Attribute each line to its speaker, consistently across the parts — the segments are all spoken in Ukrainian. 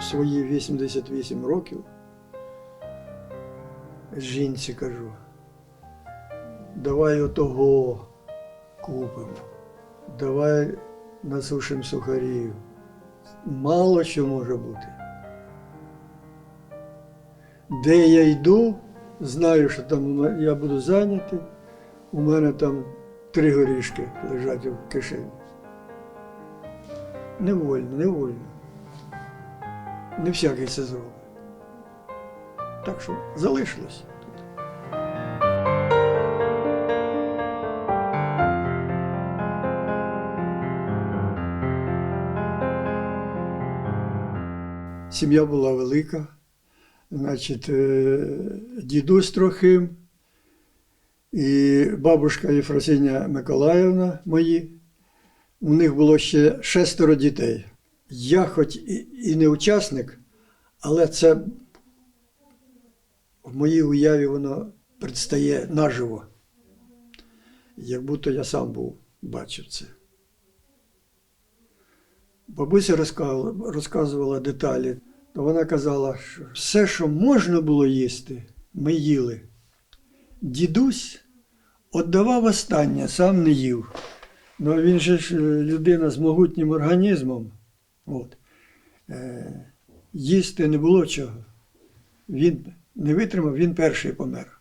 Speaker 1: свої 88 років жінці кажу, давай отого купимо, давай насушимо сухарів. Мало що може бути. Де я йду, знаю, що там я буду зайнятий, у мене там три горішки лежать в кишені. Невольно, невольно. Не всякий це зробить. Так що залишилось. Сім'я була велика. Значить, е, дідусь Трохим і бабушка Єфросиня Миколаївна мої. У них було ще шестеро дітей. Я, хоч і, не учасник, але це в моїй уяві воно предстає наживо. Як будто я сам був, бачив це. Бабуся розказувала, розказувала деталі, то вона казала, що все, що можна було їсти, ми їли. Дідусь віддавав останнє, сам не їв. Ну він же ж е, людина з могутнім організмом. От. Е, їсти не було чого. Він не витримав, він перший помер.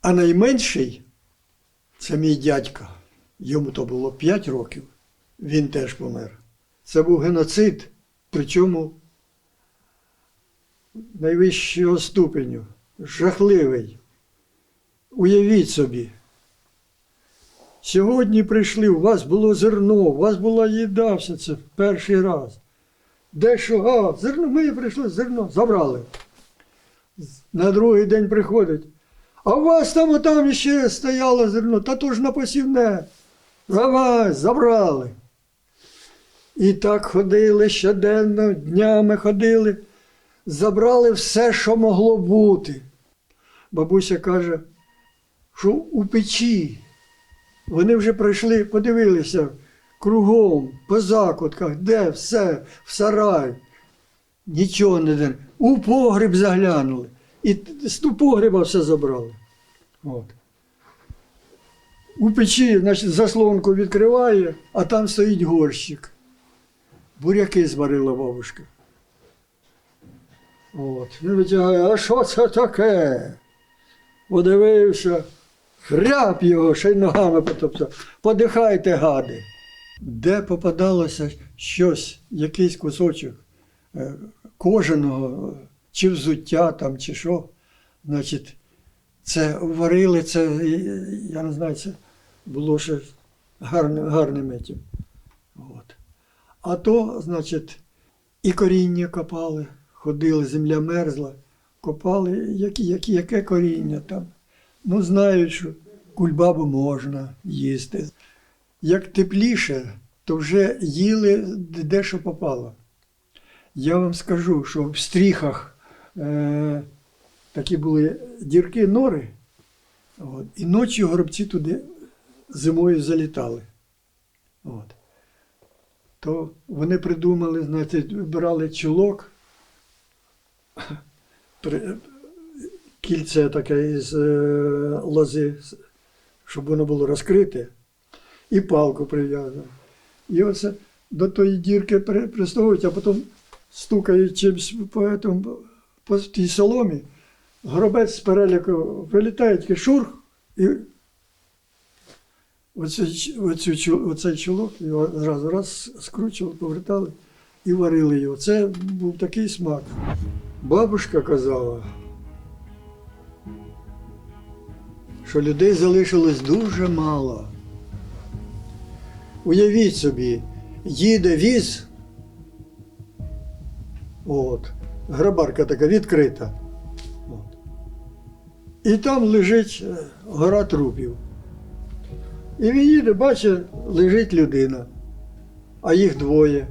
Speaker 1: А найменший це мій дядько. Йому то було 5 років. Він теж помер. Це був геноцид, причому найвищого ступеню, жахливий. Уявіть собі. Сьогодні прийшли, у вас було зерно, у вас була їда, все це перший раз. Де що? А, зерно, ми прийшли, зерно, забрали. На другий день приходить. А у вас там отам ще стояло зерно, та то ж на посівне. Давай, забрали. І так ходили щоденно, днями ходили, забрали все, що могло бути. Бабуся каже, що у печі вони вже пройшли, подивилися кругом, по закутках, де все, в сарай. Нічого не де. У погріб заглянули. І з ту погреба все забрали. От. У печі, значить, заслонку відкриває, а там стоїть горщик. Буряки зварила бабушка. От. Він витягає, а що це таке? Подивився, хряп його, ще й ногами потоптав. Подихайте, гади. Де попадалося щось, якийсь кусочок е, кожаного, е, чи взуття там, чи що, значить, це варили, це, я не знаю, це було ще гарним, гарним етім. От. А то, значить, і коріння копали, ходили, земля мерзла, копали, які, які, яке коріння там. Ну, знають, що кульбабу можна їсти. Як тепліше, то вже їли де що попало. Я вам скажу, що в стріхах е, такі були дірки нори, от, і ночі горобці туди зимою залітали. От. То вони придумали, знаєте, брали чулок, кільце таке із е, лози, щоб воно було розкрите, і палку прив'язав. І оце до тої дірки при- пристовують, а потім стукають чимось по, по тій соломі, гробець з переліку вилітає, такий шурх, і оцей, оцю, оцей чулок його зразу раз скручували, повертали і варили його. Це був такий смак. Бабушка казала, що людей залишилось дуже мало. Уявіть собі, їде віз, от, грабарка така відкрита. От. І там лежить е, гора трупів. І він їде, бачить, лежить людина, а їх двоє.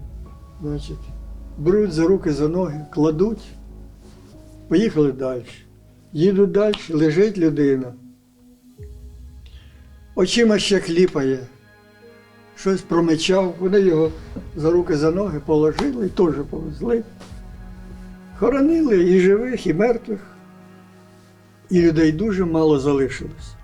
Speaker 1: Значить, беруть за руки, за ноги, кладуть, поїхали далі. Їдуть далі, лежить людина. Очима ще кліпає, щось промичав, вони його за руки, за ноги положили і теж повезли. Хоронили і живих, і мертвих. І людей дуже мало залишилось.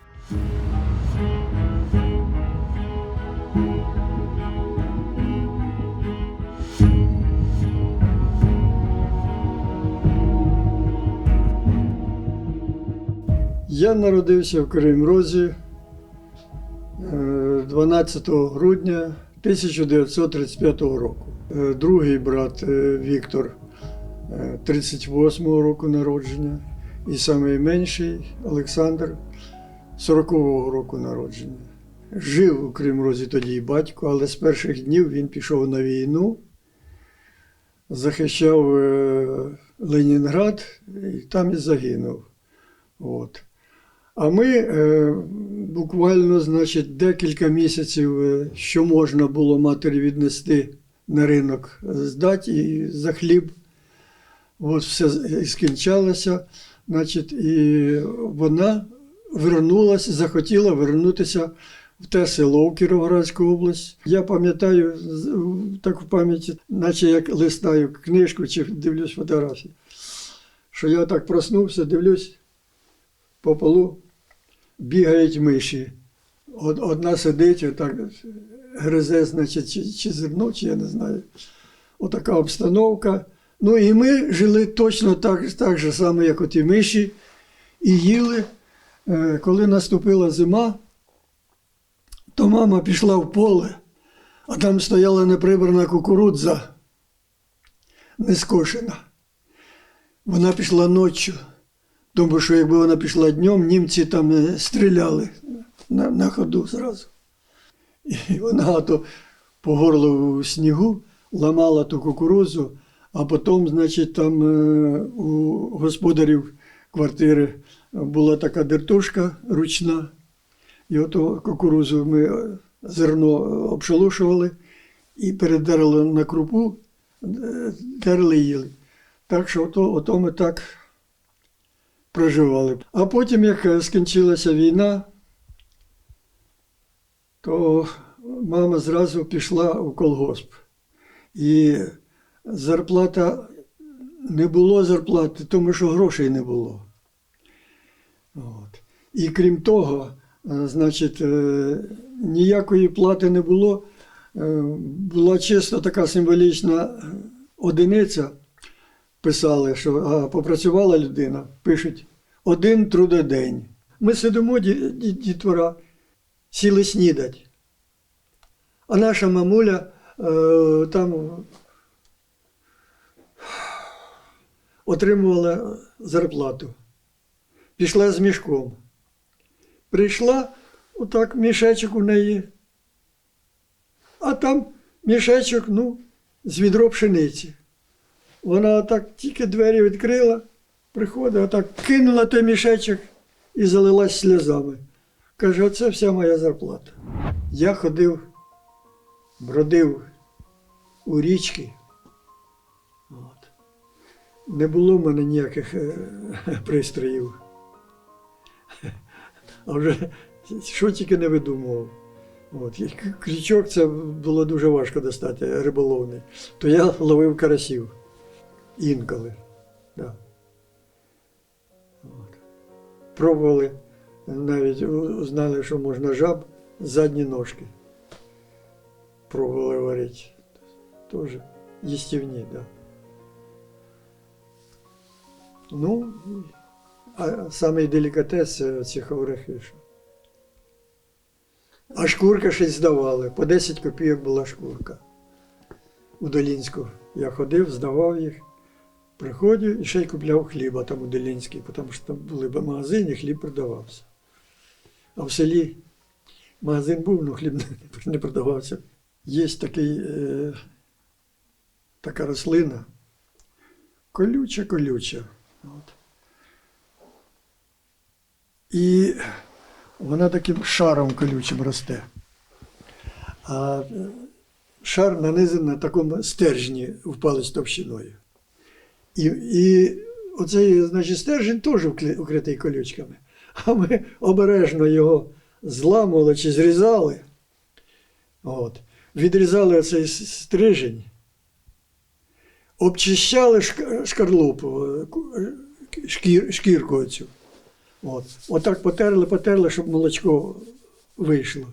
Speaker 1: Я народився в Кримрозі 12 грудня 1935 року. Е, Другий брат е, Віктор е, 38-го року народження, і найменший Олександр 40-го року народження. Жив у Кримрозі тоді і батько, але з перших днів він пішов на війну, захищав е, Ленінград і там і загинув. От. А ми е, буквально, значить, декілька місяців, е, що можна було матері віднести на ринок, здати і за хліб. От все скінчалося. Значить, і вона вернулася, захотіла вернутися в те село в Кіровоградську область. Я пам'ятаю так в пам'яті, наче як листаю книжку чи дивлюсь фотографії, що я так проснувся, дивлюсь по полу бігають миші. Од- Одна сидить, отак гризе, значить, чи, чи зерно, чи я не знаю. Отака обстановка. Ну і ми жили точно так, так же само, як оті миші, і їли. Е, Коли наступила зима, то мама пішла в поле, а там стояла неприбрана кукурудза, не скошена. Вона пішла ночі. Тому що якби вона пішла днем, німці там е, стріляли на, на ходу зразу. І вона то по горлу снігу ламала ту кукурудзу, а потім, значить, там е, у господарів квартири була така дертушка ручна. І ото кукурудзу ми е, зерно обшелушували і передерли на крупу, дерли їли. Так що ото, ото ми так проживали. А потім, як е, скінчилася війна, то мама зразу пішла у колгосп. І зарплата не було зарплати, тому що грошей не було. От. І крім того, е, значить, е, ніякої плати не було. Була чисто така символічна одиниця писали, що а, попрацювала людина, пишуть один трудодень. Ми сидимо, ді- ді- дітвора, сіли снідать. А наша мамуля е, там отримувала зарплату. Пішла з мішком. Прийшла, отак мішечок у неї. А там мішечок, ну, з відро пшениці. Вона так тільки двері відкрила, приходить, отак кинула той мішечок і залилась сльозами. Каже, оце вся моя зарплата. Я ходив, бродив у річки. От. Не було в мене ніяких е, пристроїв. А вже що тільки не видумував. От. Крючок це було дуже важко достати, риболовний. То я ловив карасів. Інколи. Да. От. Пробували, навіть знали, що можна жаб задні ножки. Пробували варити. Теж їстівні, так. Да. Ну, а самий делікатес ці ховрахи. А шкурка й здавали. По 10 копійок була шкурка. У Долінську. Я ходив, здавав їх. Приходив і ще й купляв хліба там у Долінській, тому що там були магазини, хліб продавався. А в селі магазин був, але хліб не- продавався. Є такий, е, така рослина. Колюча, колюча. От. І вона таким шаром колючим росте. А е, шар нанизаний на такому стержні в палець товщиною. І, і оцей, значить, стержень теж укритий колючками. А ми обережно його зламували чи зрізали. От. Відрізали оцей стрижень. обчищали шкарлупу, шкір, шкірку цю. От. Отак потерли, потерли, щоб молочко вийшло.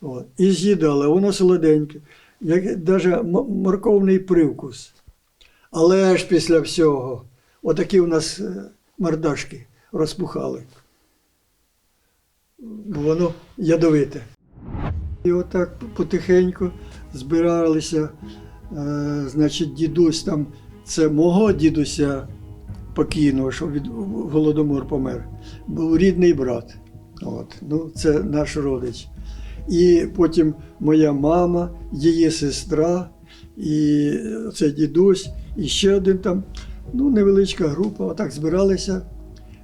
Speaker 1: От. І з'їдали, воно солоденьке, як навіть морковний привкус. Але ж після всього, отакі у нас е, мордашки розпухали. Воно ядовите. І отак потихеньку збиралися. Е, значить, дідусь там, це мого дідуся покійного, що від голодомор помер, був рідний брат. От. Ну, це наш родич. І потім моя мама, її сестра, і це дідусь, і ще один там, ну, невеличка група, отак збиралися,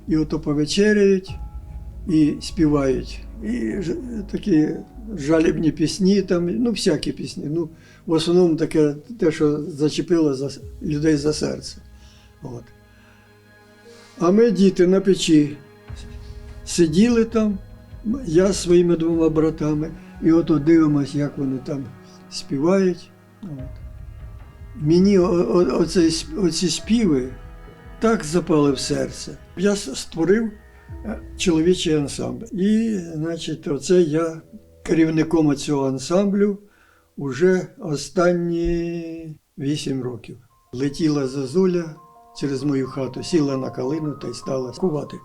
Speaker 1: і ото повечеряють і співають. І такі жалібні пісні, там, ну, всякі пісні. Ну, в основному таке те, що зачепило за, людей за серце. От. А ми, діти, на печі сиділи там, я з своїми двома братами, і ото дивимося, як вони там співають. От. Мені о- о- оцей сп- оці співи так запали в серце. Я створив е, чоловічий ансамбль. І, значить, оце я керівником цього ансамблю уже останні вісім років. Летіла зозуля через мою хату, сіла на калину та й стала кувати.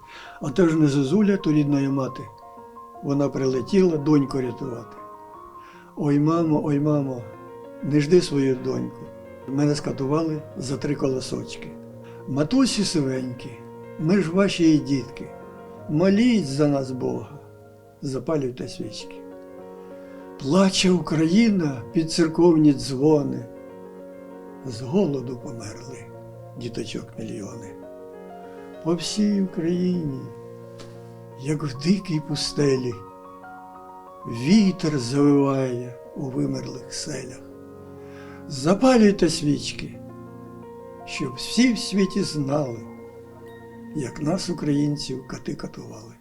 Speaker 1: А то ж не зозуля, то рідної мати. Вона прилетіла доньку рятувати. Ой, мамо, ой, мамо, не жди свою доньку. Мене скатували за три колосочки. Матусі сивенькі, ми ж ваші дітки. Моліть за нас Бога, запалюйте свічки. Плаче Україна під церковні дзвони. З голоду померли діточок мільйони. По всій Україні, як в дикій пустелі, вітер завиває у вимерлих селях. Запалюйте свічки, щоб всі в світі знали, як нас, українців, кати катували.